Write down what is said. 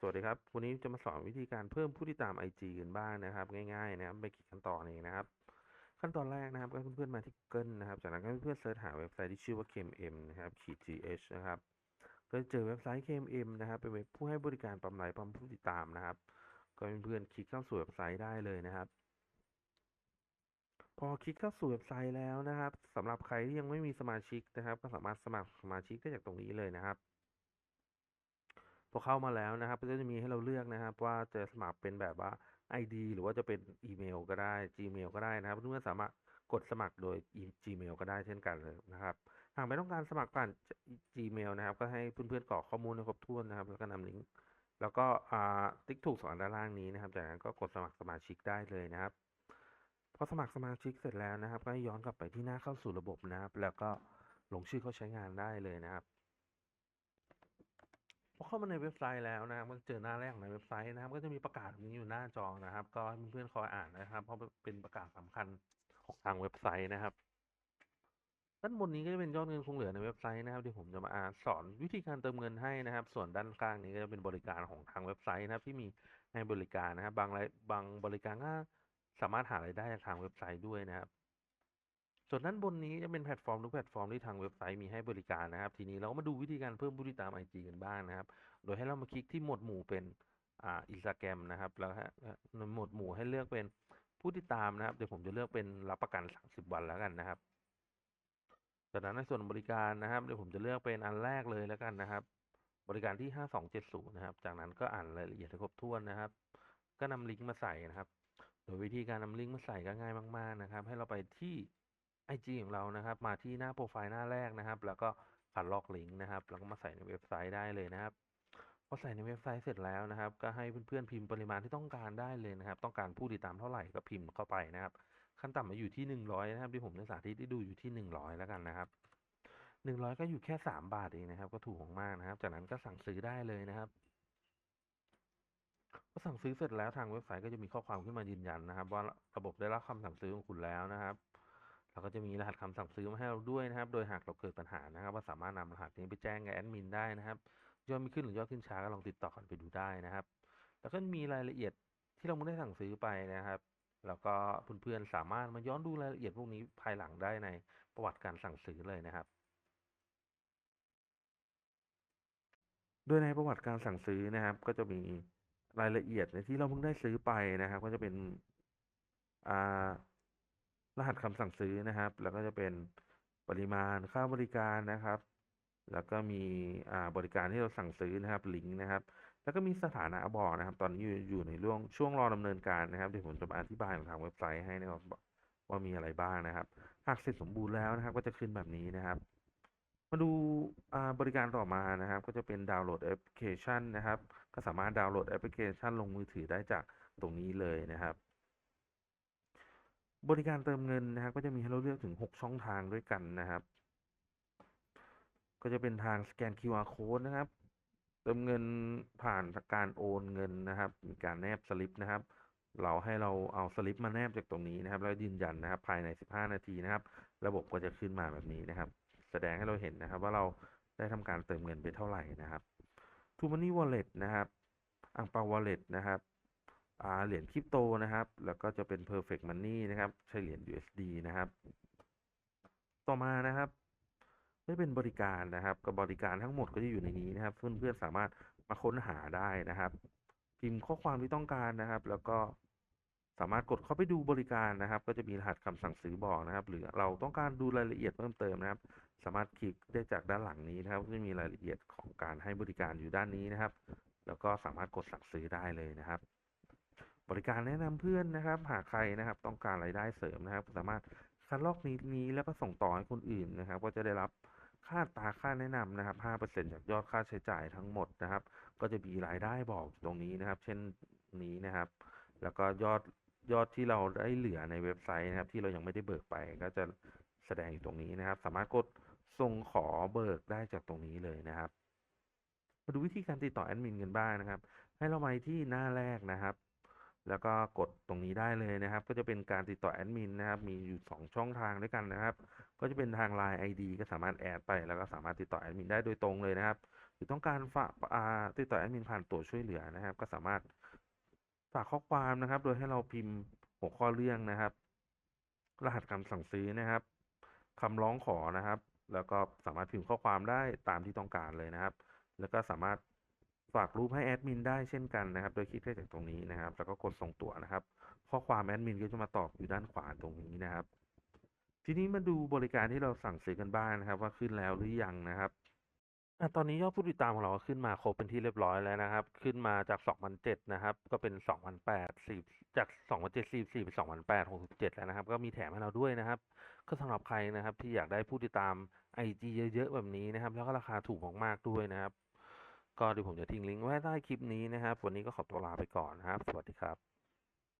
สวัสดีครับ วันนี้จะมาสอนวิธีการเพิ่มผู้ติดตาม IG กันบ้างนะครับ ง่ายๆนะครับไม่กี่ขั้นตอนเองนะครับ ขั้นตอนแรกนะครับก็เพื่อนๆมาที่ Google นะครับ จากนั้นก็เพื่อนๆเสิร์ชหาเว็บไซต์ที่ชื่อว่า KMM นะครับขีด GH นะครับก็จะเจอเว็บไซต์ KMM นะครับเป็นเว็บผู้ให้บริการปั๊มไลค์ปั๊มผู้ติดตามนะครับ ก็เพื่อนๆคลิกเข้าสู่เว็บไซต์ได้เลยนะครับ พอคลิกเข้าสู่เว็บไซต์แล้วนะครับสำหรับใครที่ยังไม่มีสมาชิกนะครับ ก็สามารถสมัครสมาชิกได้จากตรงนี้เลยนะครับ พอเข้ามาแล้วนะครับก็จะมีให้เราเลือกนะครับ ว่าจะสมัครเป็นแบบว่า ID หรือว่าจะเป็นอีเมลก็ได้ Gmail ก็ได้นะครับเพื่อนสามารถกดสมัครโดย Gmail ก็ได้เช่นกันเลยนะครับหากไม่ต้องการสมัครผ่าน Gmail นะครับ ก็ให้เพื่อนๆกรอกข้อมูลให้ครบถ้วนนะครับ แล้วก็นำลิงก์แล้วก็ติ๊กถูกสอนด้านล่างนี้นะครับ จากนั้นก็กดสมัครสมาชิกได้เลยนะครับพอสมัครสมาชิกเสร็จแล้วนะครับ ก็ย้อนกลับไปที่หน้าเข้าสู่ระบบนะครับ แล้วก็ลงชื่อเข้าใช้งานได้เลยนะครับ พอเข้ามาในเว็บไซต์แล้วนะครับก็เจอหน้าแรกในเว็บไซต์นะครับ ก็จะมีประกาศนี้อยู่หน้าจอนะครับ ก็ให้เพื่อนๆคอยอ่านนะครับ เพราะเป็นประกาศสำคัญของทางเว็บไซต์นะครับ ด้านบนนี้ก็จะเป็นยอดเงินคงเหลือในเว็บไซต์นะครับที่ผมจะมาสอนวิธีการเติมเงินให้นะครับ ส่วนด้านข้างนี้ก็จะเป็นบริการของทางเว็บไซต์นะครับ ที่มีให้บริการนะครับ บางรายบางบริการก็สามารถหารายได้จากทางเว็บไซต์ด้วยนะครับ ส่วนด้านบนนี้จะเป็นแพลตฟอร์มทุกแพลตฟอร์มที่ทางเว็บไซต์มีให้บริการนะครับ ทีนี้เราก็มาดูวิธีการเพิ่มผู้ติดตาม IG กันบ้างนะครับ โดยให้เรามาคลิกที่หมวดหมู่เป็นอ่าอินสตาแกรมนะครับ แล้วฮะในหมวดหมู่ให้เลือกเป็นผู้ติดตามนะครับ เดี๋ยวผมจะเลือกเป็นรับประกัน 30 วันแล้วกันนะครับจากนั้นในส่วนบริการนะครับ เดี๋ยวผมจะเลือกเป็นอันแรกเลยแล้วกันนะครับ บริการที่ 5270 นะครับ จากนั้นก็อ่านรายละเอียดให้ครบถ้วนนะครับ ก็นำลิงก์มาใส่นะครับ โดยวิธีการนำลิงก์มาใส่ก็ง่ายมาก ๆนะครับ ให้เราไปที่ IG ของเรานะครับ มาที่หน้าโปรไฟล์หน้าแรกนะครับ แล้วก็คัดลอกลิงก์นะครับ แล้วก็มาใส่ในเว็บไซต์ได้เลยนะครับพอใส่ในเว็บไซต์เสร็จแล้วนะครับ ก็ให้เพื่อนๆพิมพ์ปริมาณที่ต้องการได้เลยนะครับ ต้องการผู้ติดตามเท่าไหร่ก็พิมพ์เข้าไปนะครับ ขั้นต่ำมาอยู่ที่ 100 นะครับ ที่ผมจะสาธิตได้ดูอยู่ที่ 100 แล้วกันนะครับ100 ก็อยู่แค่ 3 บาทเองนะครับ ก็ถูกมากนะครับ จากนั้นก็สั่งซื้อได้เลยนะครับพอสั่งซื้อเสร็จแล้วทางเว็บไซต์ก็จะมีข้อความขึ้นมายืนยันนะครับ ว่าระบบได้รับคำสั่งซื้อของคุณแล้วนะครับ ราก็จะมีรหัสคำสั่งซื้อมาให้เราด้วยนะครับ โดยหากเราเกิดปัญหานะครับ ว่าสามารถนำรหัสนี้ไปแจ้งกับแอดมินได้นะครับยอดม่ขึ้นหรือยอดขึ้นช้าก็ลองติดต่อกันไปดูได้นะครับ แล้วก็มีรายละเอียดที่เราไม่ได้สั่งซื้อไปนะครับ แล้วก็เพื่อนๆสามารถมาย้อนดูรายละเอียดพวกนี้ภายหลังได้ในประวัติการสั่งซื้อเลยนะครับโดยในประวัติการสั่งซื้อนะครับ ก็จะมีรายละเอียดในที่เราเพิ่งได้ซื้อไปนะครับ ก็จะเป็นอ่า รหัสคำสั่งซื้อนะครับ แล้วก็จะเป็นปริมาณค่าบริการนะครับ แล้วก็มีบริการที่เราสั่งซื้อนะครับลิงก์นะครับ แล้วก็มีสถานะบอกนะครับ ตอนนี้อยู่ในช่วงช่วงรอดำเนินการนะครับเดี๋ยวผมจะมาอธิบายของทางเว็บไซต์ให้นะครับว่ามีอะไรบ้างนะครับ หากเสร็จสมบูรณ์แล้วนะครับ ก็จะขึ้นแบบนี้นะครับ มาดูบริการต่อมานะครับ ก็จะเป็นดาวน์โหลดแอปพลิเคชันนะครับ ก็สามารถดาวน์โหลดแอปพลิเคชันลงมือถือได้จากตรงนี้เลยนะครับ บริการเติมเงินนะครับ ก็จะมีให้เราเลือกถึง 6 ช่องทางด้วยกันนะครับ ก็จะเป็นทางสแกน QR code นะครับ เติมเงินผ่านการโอนเงินนะครับ มีการแนบสลิปนะครับ เราให้เราเอาสลิปมาแนบจากตรงนี้นะครับ แล้วยืนยันนะครับ ภายใน 15 นาทีนะครับ ระบบก็จะขึ้นมาแบบนี้นะครับ แสดงให้เราเห็นนะครับ ว่าเราได้ทำการเติมเงินไปเท่าไหร่นะครับ t ูมันนี่วอลเล็ตนะครับอังเปาวอลเล็ตนะครับ เหรียญคริปโตนะครับ แล้วก็จะเป็น perfect money นะครับ ใช้เหรียญ USD นะครับ ต่อมานะครับไม่เป็นบริการนะครับ กับบริการทั้งหมดก็จะอยู่ในนี้นะครับ เพื่อนๆสามารถมาค้นหาได้นะครับ พิมพ์ข้อความที่ต้องการนะครับ แล้วก็สามารถกดเข้าไปดูบริการนะครับ ก็จะมีรหัสคำสั่งซื้อบอกนะครับ หรือเราต้องการดูรายละเอียดเพิ่มเติมนะครับ สามารถคลิกได้จากด้านหลังนี้นะครับจะมีรายละเอียดของการให้บริการอยู่ด้านนี้นะครับ แล้วก็สามารถกดสั่งซื้อได้เลยนะครับ บริการแนะนำเพื่อนนะครับ หากใครนะครับ ต้องการรายได้เสริมนะครับ สามารถคัดลอกนี้นี้แล้วก็ส่งต่อให้คนอื่นนะครับ ก็จะได้รับค่าตาค่าแนะนำนะครับ 5%จากยอดค่าใช้จ่ายทั้งหมดนะครับ ก็จะมีรายได้บอกตรงนี้นะครับ เช่นนี้นะครับ แล้วก็ยอดยอดที่เราได้เหลือในเว็บไซต์นะครับ ที่เรายังไม่ได้เบิกไป ก็จะแสดงอยู่ตรงนี้นะครับ สามารถกดส่งขอเบิกได้จากตรงนี้เลยนะครับ มาดูวิธีการติดต่อแอดมินกันบ้างนะครับ ให้เราไปที่หน้าแรกนะครับ แล้วก็กดตรงนี้ได้เลยนะครับ ก็จะเป็นการติดต่อแอดมินนะครับ มีอยู่ 2 ช่องทางด้วยกันนะครับ ก็จะเป็นทาง Line ID ก็สามารถแอดไป แล้วก็สามารถติดต่อแอดมินได้โดยตรงเลยนะครับ หรือต้องการฝากติดต่อแอดมินผ่านตัวช่วยเหลือนะครับ ก็สามารถฝากข้อความนะครับ โดยให้เราพิมพ์หัวข้อเรื่องนะครับ รหัสคำสั่งซื้อนะครับคำร้องขอนะครับ แล้วก็สามารถพิมพ์ข้อความได้ตามที่ต้องการเลยนะครับ แล้วก็สามารถ ฝากรูปให้แอดมินได้เช่นกันนะครับ โดยคลิกได้จากตรงนี้นะครับ แล้วก็กดส่งตัวนะครับ ข้อความแอดมินก็จะมาตอบอยู่ด้านขวาตรงนี้นะครับ ทีนี้มาดูบริการที่เราสั่งซื้อกันบ้างนะครับ ว่าขึ้นแล้วหรือยังนะครับอตอนนี้ยอดผู้ติดตามของเราขึ้นมาครบเป็นที่เรียบร้อยแล้วนะครับ ขึ้นมาจาก2,007นะครับ ก็เป็น2,008 10จาก2,074เป็น2,008 67 แล้วนะครับ ก็มีแถมให้เราด้วยนะครับ ก็สำหรับใครนะครับที่อยากได้ผู้ติดตาม IG เยอะๆแบบนี้นะครับ แล้วก็ราคาถูกมากๆด้วยนะครับ ก็เดี๋ยวผมจะทิ้งลิงก์ไว้ใต้คลิปนี้นะครับ วันนี้ก็ขอตัวลาไปก่อนนะครับ สวัสดีครับ